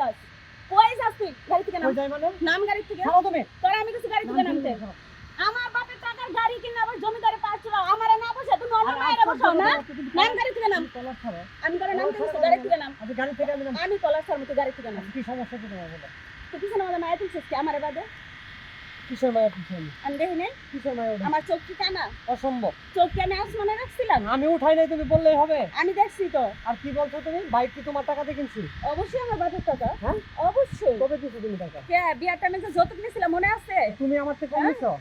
যাস কই যাস তুই? গাড়ি থেকে নাম। কই যাই মানে? নাম গাড়ি থেকে। ছাড়ো তুমি। তোরা আমি কিছু গাড়ি থেকে নামতে। আমার বাপের টাকার গাড়ি কিনে আবার জমিদারে পাচ্ছিল আমার না বসে তুমি অন্য মায়ের বসাও না? নাম গাড়ি থেকে নাম। আমি করে নাম গাড়ি থেকে নাম। গাড়ি থেকে আমি কলার মতো গাড়ি থেকে নাম। কি সমস্যা মায়ের তুলছিস কি? আমার বাদে? কিসের পিছনে? আমি দেখি নাই? কিসের ওটা? আমার চোখ কি কানা? অসম্ভব। চোখ কি আমি আসমানে রাখছিলাম? আমি উঠাই নাই তুমি বললেই হবে। আমি দেখছি তো। আর কি বলছো তুমি? বাইক কি তোমার টাকাতে কিনছি? অবশ্যই আমার বাপের টাকা। হ্যাঁ? অবশ্যই। কবে দিছো তুমি টাকা? কে বিয়ার টাইমে যে যৌতুক নিয়েছিলাম মনে আছে? তুমি আমার থেকে কম হ্যাঁ? নিছো?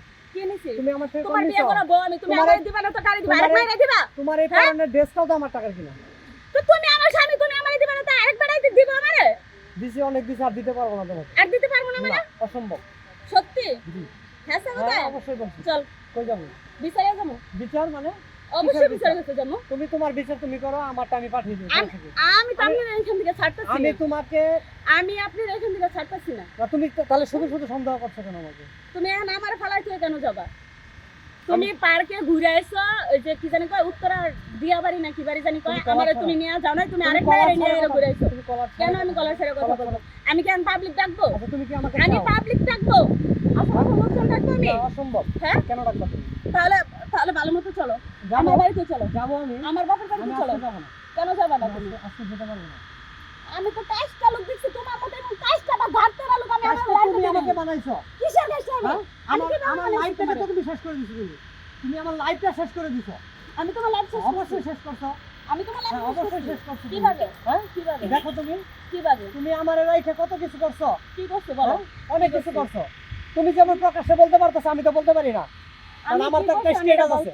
তুমি আমার থেকে কম তোমার বিয়ে নিছো? বউ আমি তুমি আমার দিবা না তো গাড়ি দিবা? আরেক তোমার- দিবা? তোমার এই হ্যাঁ? ড্রেসটাও তো আমার টাকার কিনা। তো তুমি আমার স্বামী তুমি আমারে দিবা না তো আরেক বাড়াই দিব আমারে? দিছি অনেক দিছি আর দিতে পারব না তোমাকে। আর দিতে পারব না মানে? অসম্ভব। সত্যি? হ্যাঁ হ্যাঁ অবশ্যই বলছি চল। কই যাব? বিচারে যাব? বিচার মানে? অবশ্যই বিচার? বিচারে যাব। তুমি তোমার বিচার তুমি করো আমারটা আমি পাঠিয়ে দিই আমি- আমি তো আপনার এখান থেকে ছাড়তেছি আমি তোমাকে আমি আপনার এখান থেকে ছাড়তেছি না। তুমি তাহলে শুধু শুধু সন্দেহ করছ কেন আমাকে? তুমি এখন আমার ফালাই কেন যাবা? তুমি পার্কে ঘুরে আইছো যে কি জানি কয় উত্তরা দিয়া বাড়ি না কি বাড়ি জানি কয় আমারে তুমি নিয়ে যাও না তুমি আরেক বাইরে নিয়ে কথা- ঘুরে আইছো। কেন আমি কলার ছেড়ে কথা বলব? আমি কেন পাবলিক ডাকবো? আচ্ছা তুমি কি আমাকে আমি পাবলিক ডাকবো? আসলে লোকজন ডাকবো আমি? অসম্ভব। হ্যাঁ? কেন ডাকবা তাহলে তাহলে ভালো মতো চলো। আমার বাড়িতে চলো। যাব আমি। আমার বাপের বাড়িতে চলো। কেন যাবা না তুমি? আজকে- যেতে পারব না। আমি তো কাজটা লোক দেখছি তোমার মতো এমন কাজটা বা ঘাটতে লোক আমি আমার বানাইছো কিসের কাজটা আমি হ্যাঁ? আমার আমার লাইফটাকে তো তুমি শেষ করে দিছো তুমি? তুমি আমার লাইফটা শেষ করে দিছো। আমি তোমার লাইফ শেষ অবশ্যই শেষ করছ। আমি তোমার লাইফ হ্যাঁ, অবশ্যই শেষ করছ কীভাবে? হ্যাঁ? কীভাবে? দেখো তুমি। কীভাবে? তুমি আমার লাইফে কত কিছু করছ? কি করছ বলো? হ্যাঁ? অনেক কিছু করছ? তুমি যেমন প্রকাশ্যে বলতে পারতেছো আমি তো বলতে পারি না। আমার তো একটা status আছে।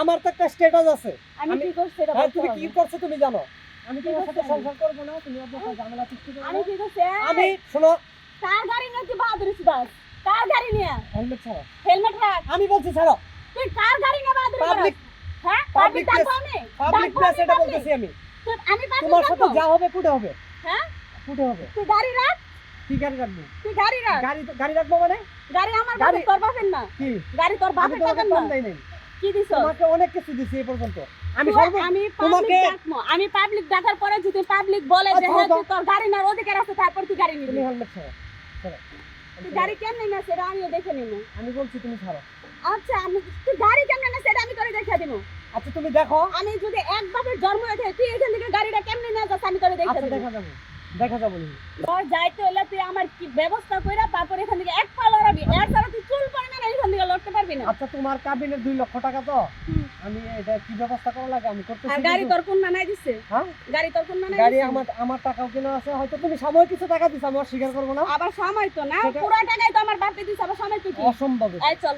আমার তো একটা স্ট্যাটাস আছে। আমি কি করছি এটা হ্যাঁ তুমি কি করছ তুমি জানো? আমি তোমার সাথে সংসার করব না তুমি একটা ঝামেলা সৃষ্টি করবে আমি কি করছি? আমি শোনো। কার গাড়ি বাহাদুরি সুদাস? কার গাড়ি নিয়ে? হেলমেট ছাড়ো। হেলমেট রাখ। আমি বলছি ছাড়ো। তুই কার গাড়ি নিয়ে বাহাদুরি পাবলিক হ্যাঁ? পাবলিক আমি? পাবলিক প্লেস এটা বলতেছি আমি। আমি পাবলিক তোমার সাথে যা হবে কুটে হবে। হ্যাঁ? কুটে হবে। তুই গাড়ি রাখ। কি গাড়ি রাখব? তুই গাড়ি রাখ। গাড়ি তো- গাড়ি রাখব মানে? গাড়ি আমার গাড়ি- তোর বাপের না। কি? গাড়ি তোর বাপের কম না। কি দিছ তোমাকে অনেক কিছু দিছি এই পর্যন্ত। আমি সর্ব আমি তোমাকে- আমি পাবলিক ডাকার পরে যদি পাবলিক বলে যে আচ্ছা, হ্যাঁ আচ্ছা। তুই তোর গাড়ি না অধিকার আছে তারপর তুই গাড়ি তুমি নিবি হেলমেট ছাড়ো। গাড়ি কেমনে না সেটা আমিও দেখে নিবো। আমি বলছি তুমি ছাড়ো। আচ্ছা আমি তুই গাড়ি কেমনে না সেটা আমি তোরে দেখে দিব। আচ্ছা তুমি দেখো। আমি যদি এক বাপের জন্ম হয়েছে তুই এখান থেকে গাড়িটা কেমনে না যাস আমি তোরে দেখে আচ্ছা দেখা যাবে। দেখা যাবে নি। তোর যাইতে হলে তুই আমার কি ব্যবস্থা কইরা তারপর এখান থেকে এক পা লড়াবি। এর ছাড়া তুই চুল পড়বে না এখান থেকে লড়তে পারবি না। আচ্ছা তোমার কাবিনের দুই লক্ষ টাকা তো। হুম। আমি এটা কি ব্যবস্থা করা লাগে? আমি করতেছি আর গাড়ি তোর কোন নানাই দিছে। হ্যাঁ? গাড়ি তোর কোন নানাই গাড়ি আমার আমার টাকাও কিনা আছে। হয়তো তুমি সাময়িক কিছু টাকা দিছো আমি অস্বীকার করব না। আবার সময় তো না? পুরো টাকাই তো আমার বাপে দিছে আবার সময় তো কি? অসম্ভব। আয় চল।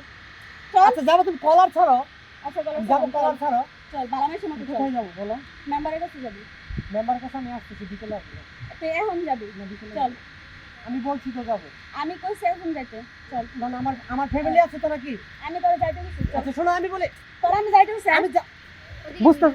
চল। আচ্ছা যাব তুমি কলার ছাড়ো। আচ্ছা বলো যাব কলার ছাড়ো। চল বালামের চল। কোথায় যাব বলো? মেম্বারের কাছে যাবি। মেম্বার কাছে আমি আসতেছি বিকেলে আসব। তুই এখন যাবি। না বিকেলে চল। আমি বলছি তো যাব। আমি কইছি এখন যাইতে? চল। না না, আমার আমার ফ্যামিলি আছে তো কি আমি তোরে যাইতে আচ্ছা শোনো আমি বলে তোরা আমি যাইতে বলছি আমি যা- বুঝতে